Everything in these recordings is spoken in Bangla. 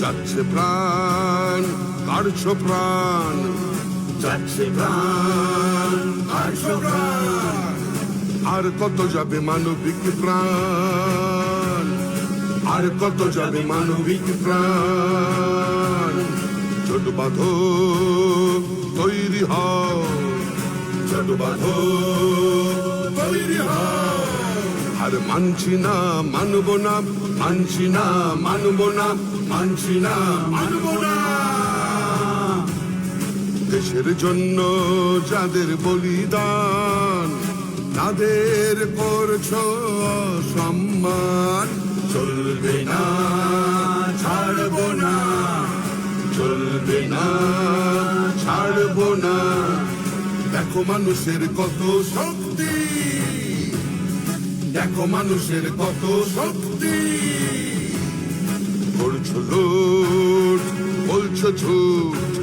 যাচ্ছে প্রাণ কাড়ছ প্রাণ। যাচ্ছে প্রাণ আর কত যাবে মানবিক প্রাণ? আর কত যাবে মানবিক প্রাণ? ছোট বাঁধো তৈরি হও। ছোট বাঁধো তৈরি হও। আর মানছি না, মানব না, মানছি না, মানব না, মানছি না, মানব না। দেশের জন্য যাদের বলিদান, তাদের করছ সম্মান। চলবে না, ছাড়বো না, চলবে না, ছাড়ব না। দেখো মানুষের কত শক্তি। দেখো মানুষের কত শক্তি। করছ লুট, বলছো ঝুট।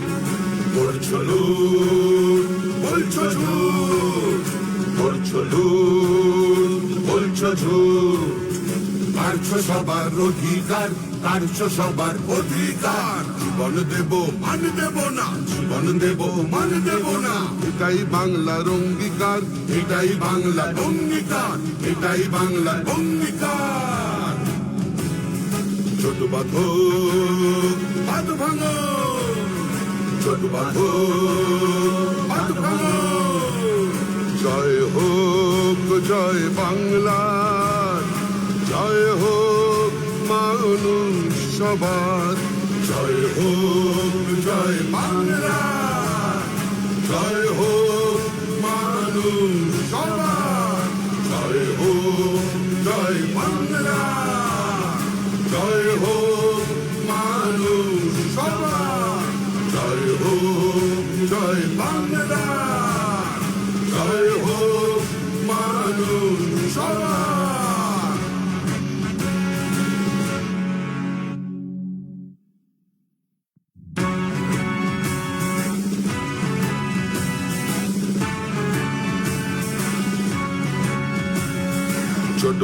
করছ লুট, বলছো ঝুট। করছ লুট, বলছো ঝুট। পারছ সবার অধিকার পারছ সবার অধিকার। জীবন দেব, মান দেব না। জীবন দেব, মান দেব না। এটাই বাংলার অঙ্গীকার এটাই বাংলা অঙ্গীকার এটাই বাংলা অঙ্গীকার ছোট বাঁধো বাদ ভাঙো। ছোট বাঁধো বাদ ভাঙো। জয় হোক, জয় বাংলার জয় হোক মানুষ সবার। জয় হোক, জয় বাংলা, জয় হোক মানুষ সবার জয় হোক, জয় বাংলা, জয় হোক মানুষ সবার জয় হোক, জয় বাংলা, জয় হোক মানুষ সবার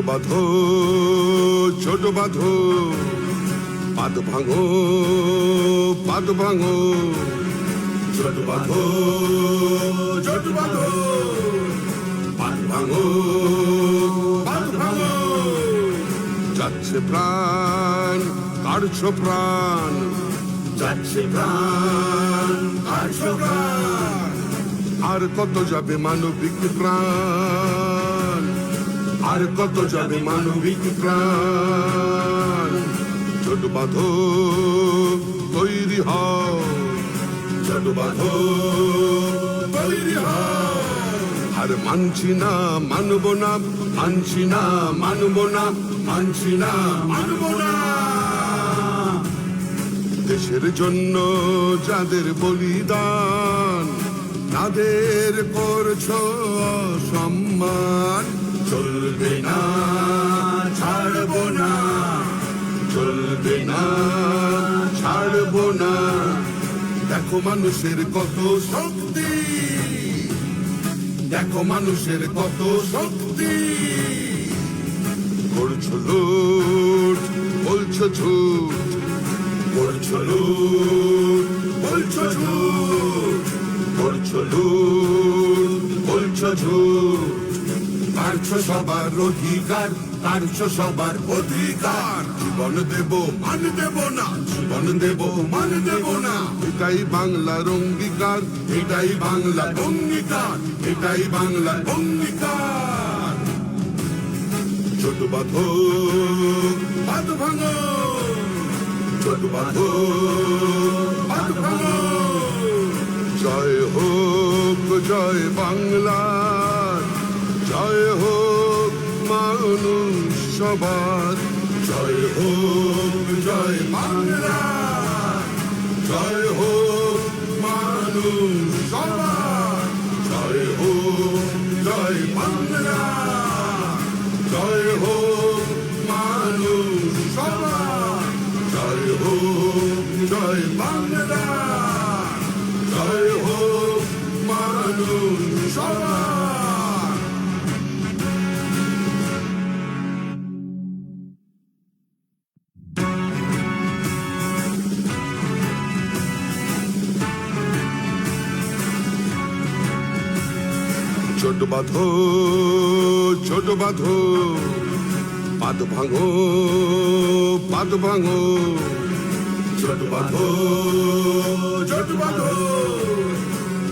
বাঁধো, ছোট বাঁধো, পাদ ভাঙো পাদ ভাঙো। ছোট বাঁধো ছোট বাঁধো, পাদ ভাঙো পাত ভাঙো। যাচ্ছে প্রাণ কাড়ছ প্রাণ। যাচ্ছে প্রাণ আটশো প্রাণ। আর কত যাবে মানবিক প্রাণ? আর কত যাবে মানবিক প্রাণ। ছোট বাঁধো তৈরি হও। ছোট তৈরি আর মানছি না, মানব না, মানছি না, মানব না, মানছি না, মানব না। দেশের জন্য যাদের বলিদান, তাদের করছ সম্মান চলবে না, ছাড়বো না, চলবে না, ছাড়বো না। দেখো মানুষের কত শক্তি, দেখো মানুষের কত শক্তি। করছ লুট, বলছো ঝুট, করছ লুট, বলছো ঝুট, করছ লুট, বলছো ঝুট। পারছ সবার অধিকার, পারছ সবার অধিকার। জীবন দেব, মান দেব না, জীবন দেব, মান দেব না। এটাই বাংলার অঙ্গীকার, এটাই বাংলা অঙ্গীকার, এটাই বাংলা অঙ্গীকার। ছোট বাঁধো বাদ ভাঙো। ছোট বাঁধো বাদ ভাঙো। জয় হোক, জয় বাংলার সবার জয় হোক জয় বাংলা। জয় হোক মানুষ বাঁধো, ছোট বাঁধো, পাদ ভাঙো পাদ ভাঙো। ছোট বাঁধো ছোট বাঁধো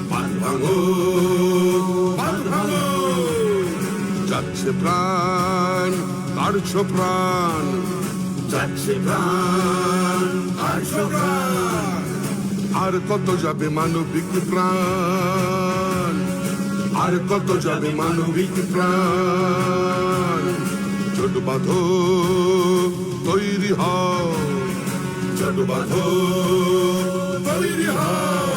পাত ভাঙো পাত ভাঙো। যাচ্ছে প্রাণ কাড়ছো প্রাণ। যাচ্ছে প্রাণ আর প্রাণ। আর কত যাবে মানবিক প্রাণ? আর কত যাবে মানবিক প্রাণ? ছোট বাঁধো তৈরি হও ছোট বাঁধো তৈরি হও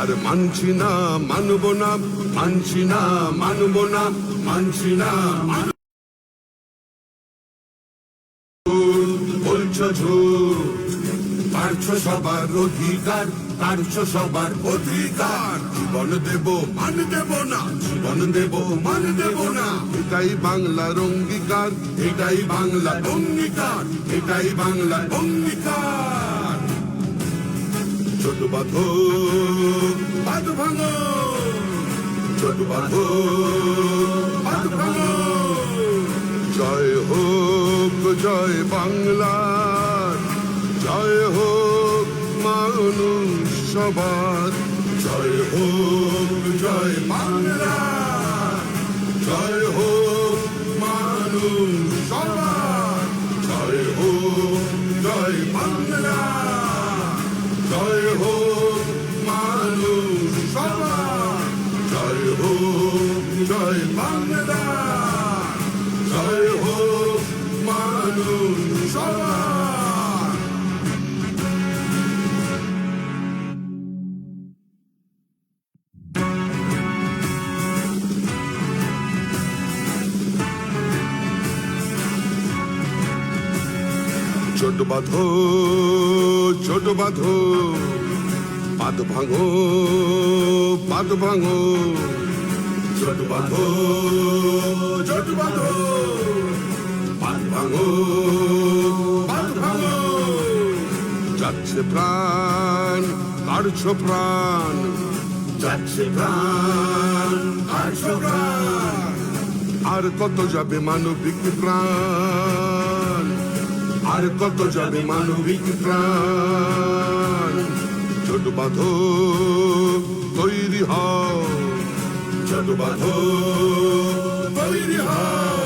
আর মানছি না, মানব না, মানছি না, মানব না, মানছি না বলছো ঝুট পারছ সবার অধিকার পারছ সবার অধিকার। জীবন দেব, মান দেব না, জীবন দেব, মান দেব না। এটাই বাংলার অঙ্গীকার, এটাই বাংলা অঙ্গীকার, এটাই বাংলা অঙ্গীকার। ছোট বাঁধো বাদ ভাঙো ছোট বাঁধো বাদ ভাঙো জয় হোক, জয় বাংলার জয় হোক মানুষ সবার জয় হোক, জয় বাংলা, জয় হোক মানুষ সবার জয় হোক, জয় বাংলা, জয় হোক মানুষ সবার জয় হোক, জয় বাংলা, জয় হোক মানুষ সবার বাঁধো, ছোট বাঁধো পাদ ভাঙো পাদ ভাঙো। ছোট বাঁধো ছোট বাঁধো পাদ ভাঙো পাত ভাঙো। যাচ্ছে প্রাণ কাড়ছো প্রাণ। যাচ্ছে প্রাণ আর প্রাণ। আর কত যাবে মানবিক প্রাণ? আর কত যাবে মানবিক প্রাণ? ছোট বাঁধো তৈরি ছোট বাঁধো তৈরি হও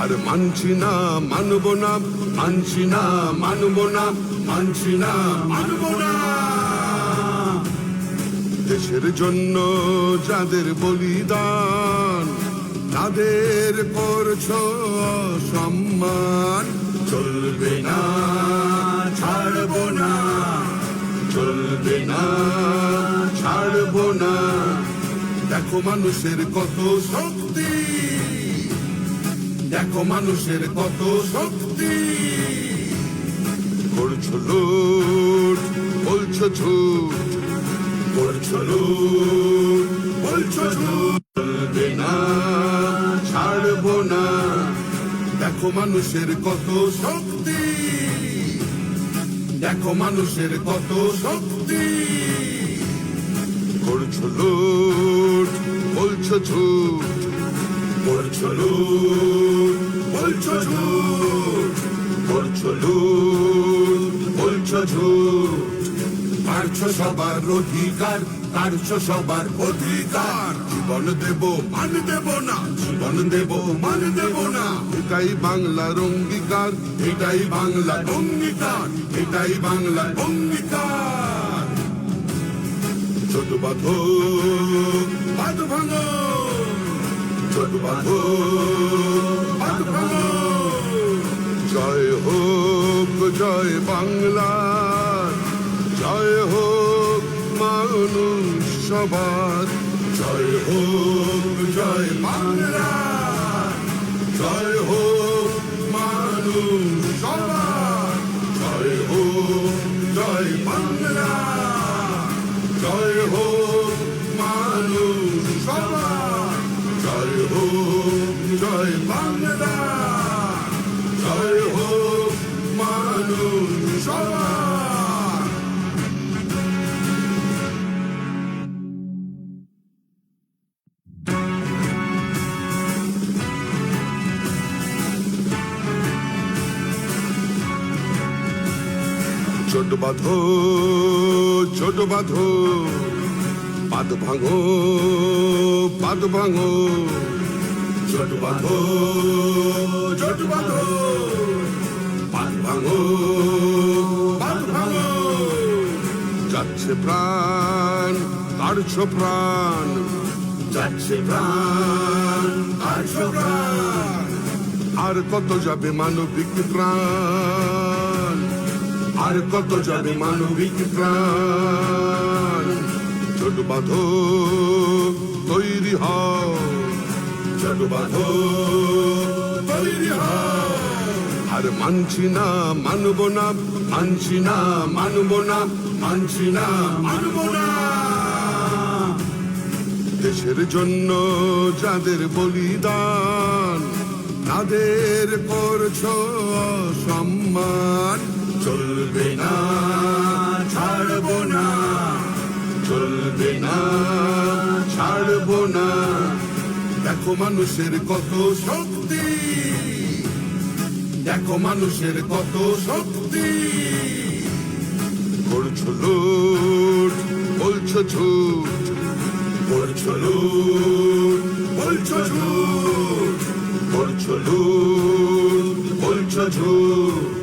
আর মানছি না, মানব না, মানছি না, মানব না, মানছি না, মানব না। দেশের জন্য যাদের বলিদান, তাদের করছ সম্মান চলবে না ছাড়বো না চলবে না ছাড়বো না। দেখো মানুষের কত শক্তি দেখো মানুষের কত শক্তি। করছ লুট বলছো ঝুট করছ লুট, বলছো ঝুট। চলবে না। দেখো মানুষের কত শক্তি। দেখো মানুষের কত শক্তি। করছ লুট বলছো ঝুট। করছ লুট, বলছো ঝুট। করছ লুট বলছো ঝুট। পারছ সবার অধিকার পারছ সবার অধিকার। জীবন দেব, মান দেব না। জীবন দেব, মান দেব না। এটাই বাংলার অঙ্গীকার, এটাই বাংলা অঙ্গীকার, এটাই বাংলা অঙ্গীকার। ছোট বাঁধো বাদ ভাঙো। ছোট বাঁধো বাদ ভাঙো। জয় হোক, জয় বাংলার জয় হোক, মানুষ সবার। জয় হোক, জয় বাংলা, জয় হোক মানুষ সবার জয় হোক, জয় বাংলা, জয় হোক মানুষ সবার জয় হোক, জয় বাংলা। বাঁধো, ছোট বাঁধো, পাদ ভাঙো পাদ ভাঙো। ছোট বাঁধো ছোট বাঁধো, পাদ ভাঙো পাত ভাঙো। যাচ্ছে প্রাণ কাড়ছ প্রাণ। যাচ্ছে প্রাণ আর প্রাণ। আর কত যাবে মানবিক প্রাণ আর কত যাবে মানবিক প্রাণ? ছোট বাঁধো তৈরি হও ছোট তৈরি হও আর মানছি না, মানব না, মানছি না, মানব না, মানছি না, মানব না। দেশের জন্য যাদের বলিদান, তাদের করছ সম্মান চলবে না, ছাড়বো না, চলবে না, ছাড়বো না। দেখো মানুষের কত শক্তি, দেখো মানুষের কত শক্তি। করছ লুট, বলছো ঝুট করছ লুট, বলছো ঝুট করছ লুট, বলছো ঝুট।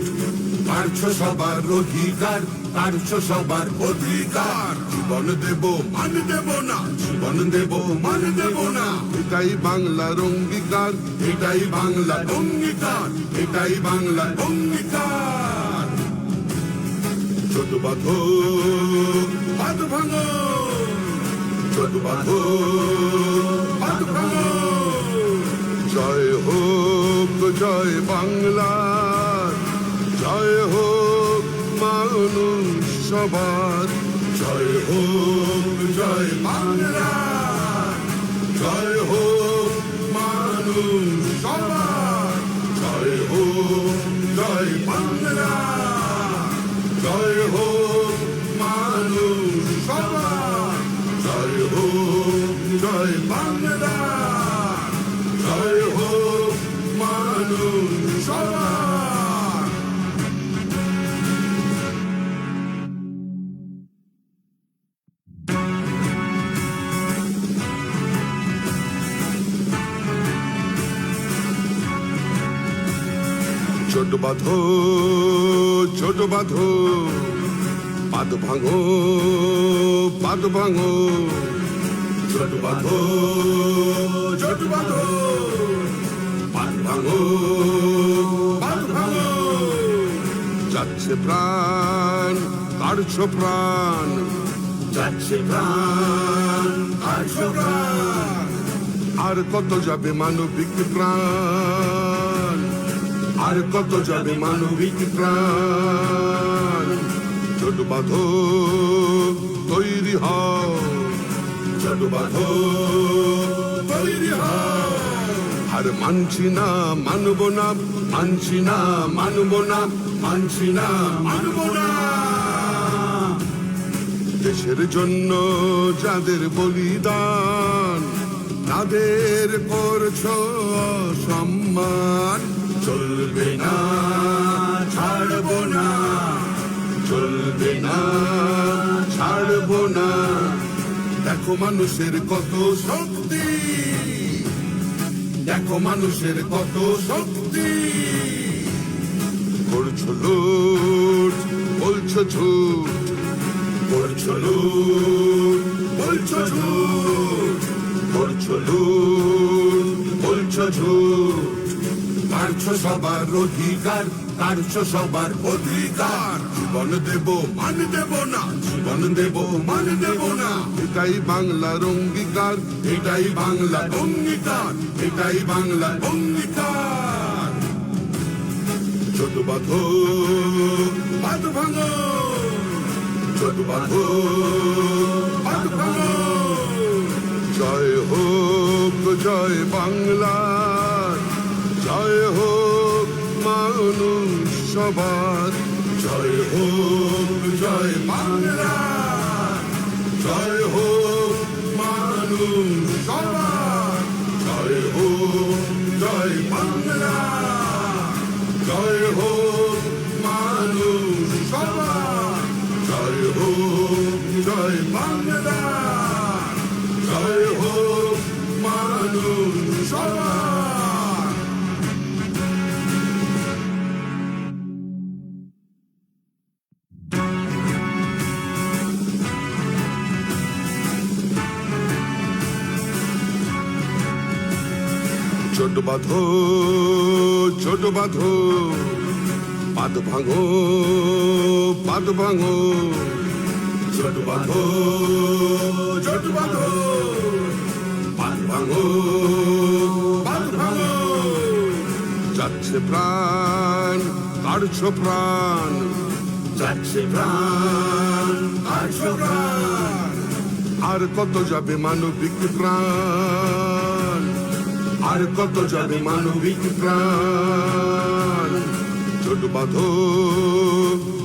পারছ সবার অধিকার, পারছ সবার অধিকার। জীবন দেব, মান দেব না, জীবন দেব, মান দেব না। এটাই বাংলার অঙ্গীকার, এটাই বাংলার অঙ্গীকার, এটাই বাংলার অঙ্গীকার। ছোট বাঁধো পাত ভাঙো ছোট বাঁধো পাত ভাঙো। জয় হোক, জয় বাংলা। সবার। জয় হোক, জয় বাংলা। জয় হোক, মানুষ সবার। জয় হোক, জয় বাংলা। জয় হোক, মানুষ সবার। জয় হোক, জয় বাংলা। জয় হোক, মানুষ ছোট বাঁধো ছোট বাঁধো। পাদ ভাঙো পাদ ভাঙো। ছোট বাঁধো ছোট বাঁধো। পাদ ভাঙো পাত ভাঙো। যাচ্ছে প্রাণ কাড়ছ প্রাণ। যাচ্ছে প্রাণ আর প্রাণ। আর কত যাবে মানবিক প্রাণ? আর কত যাবে মানবিক প্রাণ? ছোট বাঁধো তৈরি হও ছোট তৈরি হও আর মানছি না, মানব না, মানছি না, মানব না, মানছি না, মানব না। দেশের জন্য যাদের বলিদান, তাদের করছ সম্মান চলবে না, ছাড়বো না, চলবে না, ছাড়বো না। দেখো মানুষের কত শক্তি, দেখো মানুষের কত শক্তি। করছ লুট, বলছো ঝুট, করছ লুট, বলছো ঝুট, করছ লুট, বলছো ঝুট। পারছ সবার অধিকার পারছ সবার অধিকার। জীবন দেব, মান দেব না, জীবন দেব, মান দেব না। এটাই বাংলার অঙ্গীকার, এটাই বাংলার অঙ্গীকার, এটাই বাংলার অঙ্গীকার। ছোট বাঁধো পাত ভাঙো। ছোট বাঁধো পাত ভাঙো। জয় হোক, জয় বাংলা। জয় হোক মানুষ সবার। জয় হোক, জয় বাংলা। জয় হোক মানুষ সবার। জয় হোক, জয় বাংলা। জয় হোক মানুষ সবার। হোক, জয় বাংলা। জয় হোক মানুষ ছোট বাঁধো ছোট বাঁধো, পাদ ভাঙো পাদ ভাঙো। ছোট বাঁধো ছোট বাঁধো পাত ভাঙো পাত ভাঙো। যাচ্ছে প্রাণ কাড়ছ প্রাণ। যাচ্ছে প্রাণ আটশো প্রাণ। আর কত যাবে মানবিক প্রাণ? আর কত যাবে মানবিক প্রাণ? ছোট বাঁধো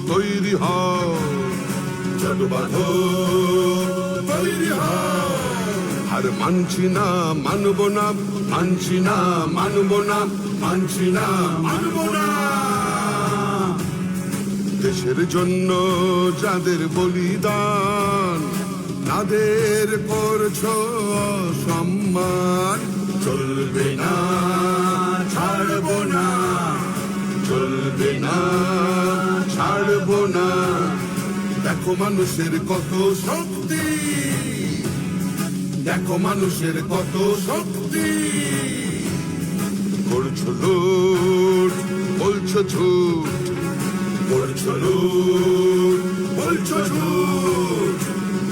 তৈরি হও। ছোট তৈরি হও। আর মানছি না, মানব না, মানছি না, মানব না, মানছি না, মানব না। দেশের জন্য যাদের বলিদান, তাদের করছ সম্মান চলবে না, ছাড়বো না, চলবে না, ছাড়বো না। দেখো মানুষের কত শক্তি, দেখো মানুষের কত শক্তি। করছ লুট, বলছো ঝুট, করছ লুট, বলছো ঝুট,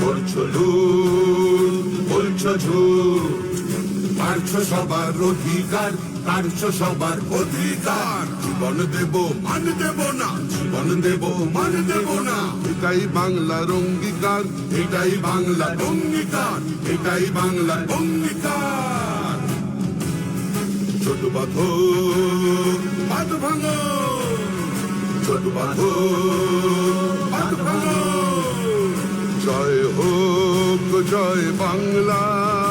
করছ লুট, বলছো ঝুট। পারছ সবার অধিকার, পারছ সবার অধিকার। জীবন দেব, মান দেব না, জীবন দেব, মান দেব না। এটাই বাংলার অঙ্গীকার, এটাই বাংলা অঙ্গীকার, এটাই বাংলা অঙ্গীকার। ছোট বাঁধো পাত ভাঙো। ছোট বাঁধো পাত ভাঙো। জয় হোক, জয় বাংলার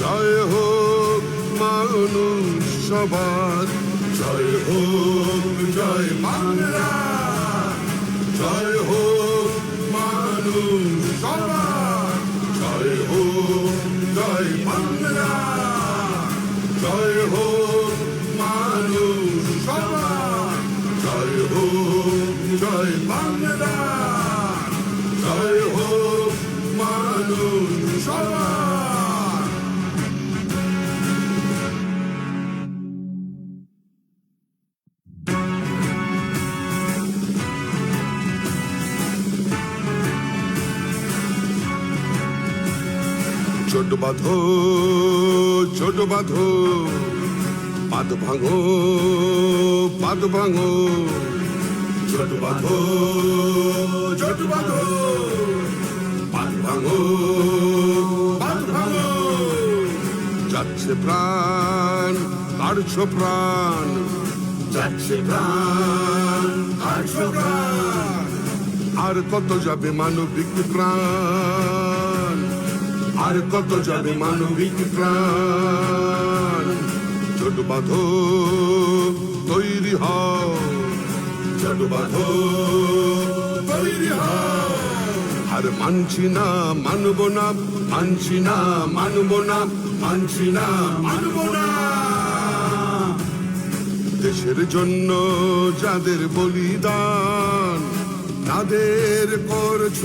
জয় হোক মানুষ সবার। জয় হোক, জয় বাংলা। জয় হোক মানুষ সবার। জয় হোক, জয় বাংলা। জয় হোক মানুষ সবার। জয় হোক, জয় ছোট বাঁধো ছোট বাঁধো, পাদ ভাঙো পাদ ভাঙো। ছোট বাঁধো ছোট বাঁধো পাত ভাঙো পাত ভাঙো। যাচ্ছে প্রাণ কাড়ছো প্রাণ। যাচ্ছে প্রাণ আটশো প্রাণ। আর কত যাবে মানবিক প্রাণ? আর কত যাবে মানবিক প্রাণ? ছোট বাঁধো তৈরি হও ছোট তৈরি হও আর মানছি না, মানব না, মানছি না, মানব না, মানছি না, মানব না। দেশের জন্য যাদের বলিদান, তাদের করছ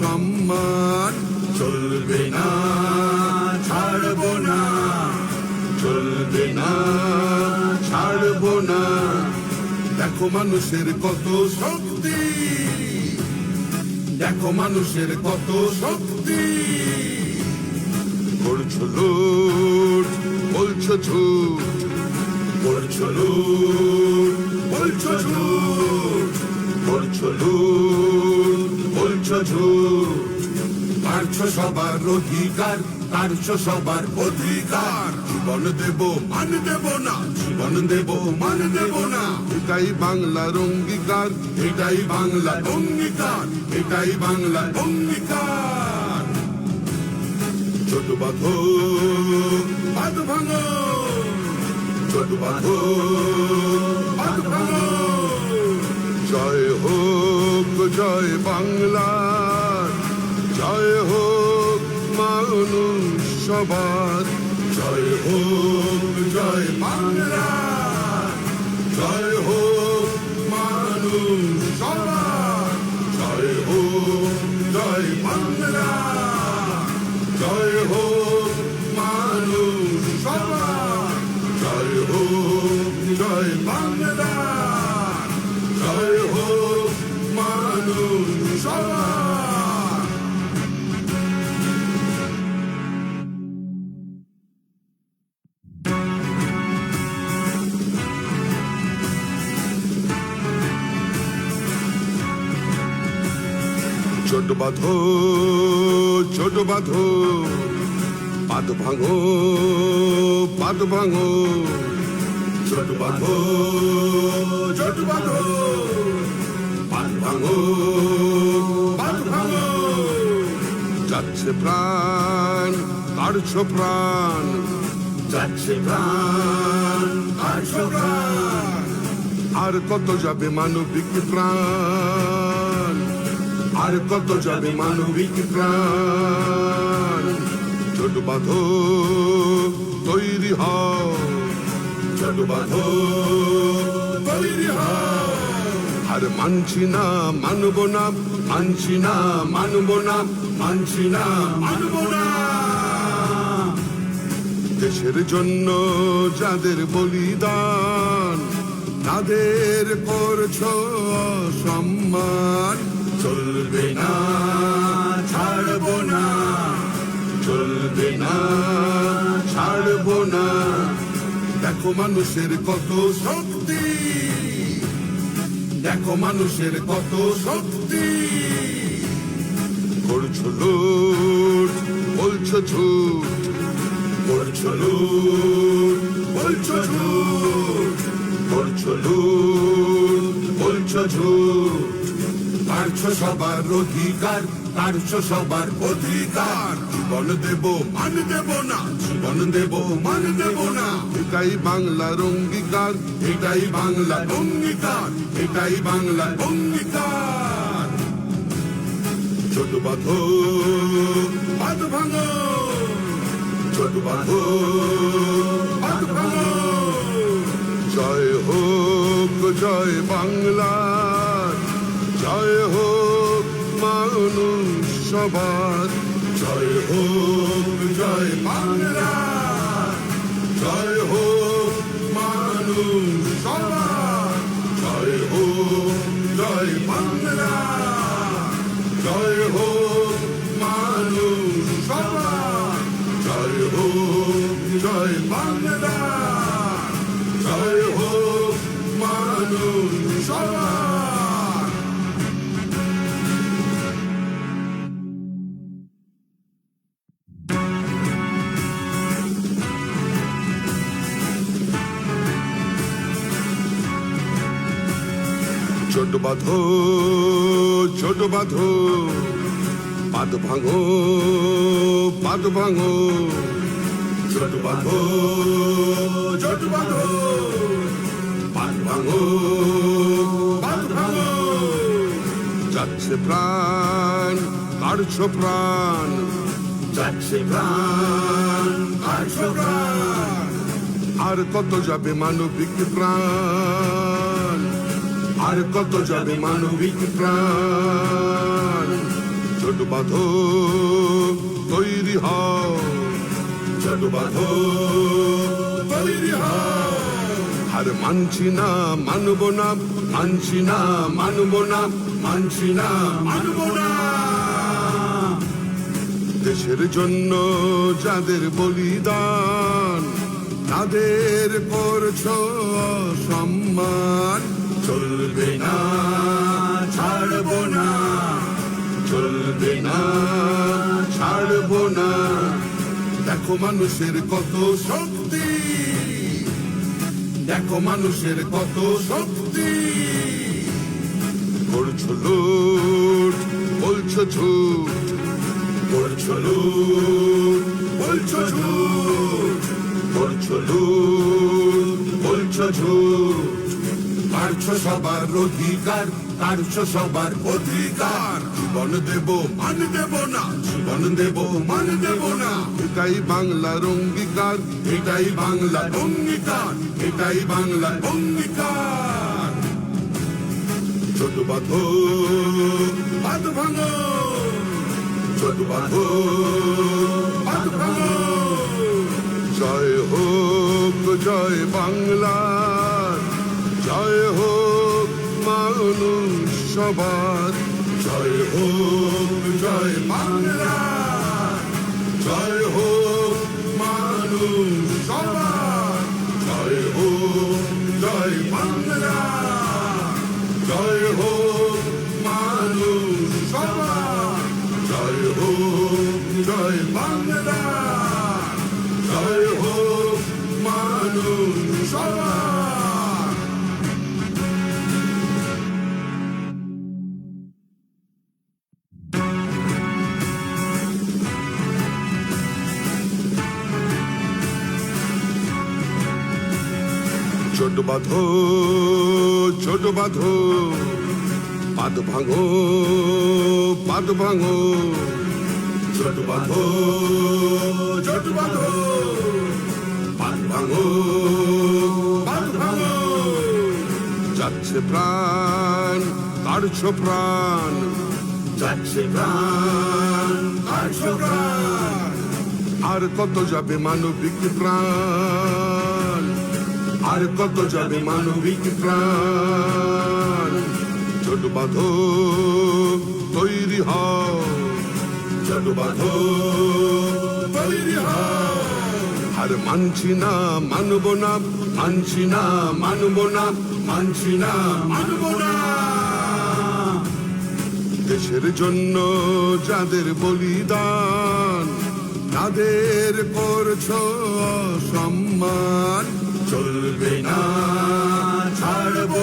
সম্মান চলবে না, ছাড়বো না, চলবে না, ছাড়বো না। দেখো মানুষের কত শক্তি, দেখো মানুষের কত শক্তি। করছ লুট, বলছো ঝুট করছ লুট, বলছো ঝুট করছ লুট, বলছো ঝুট। পারছ সবার অধিকার পারছ সবার অধিকার। জীবন দেব, মান দেব না, জীবন দেব, মান দেব না। এটাই বাংলার অঙ্গীকার, এটাই বাংলা অঙ্গীকার, এটাই বাংলা অঙ্গীকার। ছোট বাঁধো পাত ভাঙো। ছোট বাঁধো পাত ভাঙো। জয় হোক, জয় বাংলার জয় হোক মানুষ সবার জয় হোক, জয় বাংলা। জয় হোক মানুষ সবার জয় হোক, জয় বাংলা। জয় হোক মানুষ সবার জয় হোক, জয় বাংলা। বাঁধো, ছোট বাঁধো। পাদ ভাঙো পাদ ভাঙো। ছোট বাঁধো ছোট বাঁধো। পাদ ভাঙো পান ভাঙো। যাচ্ছে প্রাণ কাড়ছো প্রাণ। যাচ্ছে প্রাণ আর প্রাণ। আর কত যাবে মানবিক প্রাণ? আর কত যাবে মানবিক প্রাণ? ছোট বাঁধো তৈরি হও। বাঁধো তৈরি হও। আর মানছি না, মানব না, মানছি না, মানব না, মানছি না, মানব না। দেশের জন্য যাদের বলিদান, তাদের করছ সম্মান চলবে না, ছাড়বো না, চলবে না, ছাড়বো না। দেখো মানুষের কত শক্তি, দেখো মানুষের কত শক্তি। করছ লুট, বলছো ঝুট, করছ লুট, বলছো ঝুট, করছ লুট, বলছো ঝুট। কারছো সবার অধিকার কারছো সবার অধিকার। জীবন দেব, মান দেব না, জীবন দেব, মান দেব না। এটাই বাংলার অঙ্গীকার, এটাই বাংলা অঙ্গীকার, এটাই বাংলা অঙ্গীকার। ছোট বাঁধো, বাঁধ ভাঙো। ছোট বাঁধো, বাঁধ ভাঙো। জয় হোক, জয় বাংলার সবার। জয় হোক, জয় বাংলা। জয় হোক, মানুষ সবার। জয় হোক, জয় বাংলা। জয় হোক, মানুষ বাঁধো, ছোট বাঁধো পাদ ভাঙো পাদ ভাঙো। ছোট বাঁধো ছোট বাঁধো পান ভাঙো যাচ্ছে প্রাণ কাড়ছো প্রাণ। যাচ্ছে প্রাণ, কাটছো প্রাণ। আর কত যাবে মানবিক প্রাণ? আর কত যাবে মানবিক প্রাণ? ছোট বাঁধো তৈরি হও। ছোট বাঁধো তৈরি হও। আর মানছি না, মানব না, মানছি না, মানব না, মানছি না, মানব না। দেশের জন্য যাদের বলিদান, তাদের করছ সম্মান চলবে না, ছাড়বো না, চলবে না, ছাড়বো না। দেখো মানুষের কত শক্তি, দেখো মানুষের কত শক্তি। করছ লুট, বলছো ঝুট, করছ লুট, বলছো ঝুট, করছ লুট, বলছো ঝুট। কারছ সবার অধিকার কারছ সবার অধিকার। জীবন দেব, মান দেব না, জীবন দেব, মান দেব না। এটাই বাংলার অঙ্গীকার, এটাই বাংলার অঙ্গীকার, এটাই বাংলার অঙ্গীকার। ছোট বাঁধো, বাঁধ ভাঙো। ছোট বাঁধো, বাঁধ ভাঙো। জয় হোক, জয় বাংলার জয় হোক মানুষ সবার। জয় হোক, জয় বাংলা। জয় হোক মানুষ সবার। জয় হোক, জয় বাংলা। জয় হোক মানুষ সবার। জয় হোক, জয় বাংলা। বাঁধো, ছোট বাঁধো, পাদ ভাঙো পাদ ভাঙো। ছোট বাঁধো ছোট বাঁধো, পাদ ভাঙো পাত ভাঙো। যাচ্ছে প্রাণ কাড়ছ প্রাণ। যাচ্ছে প্রাণ, কাটছো প্রাণ। আর কত যাবে মানবিক প্রাণ? আর কত যাবে মানবিক প্রাণ? ছোট বাঁধো তৈরি হও ছোট বাঁধো তৈরি হও আর মানছি না, মানব না, মানছি না, মানব না, মানছি না, মানব না। দেশের জন্য যাদের বলিদান, তাদের করছ সম্মান চলবে না ছাড়বো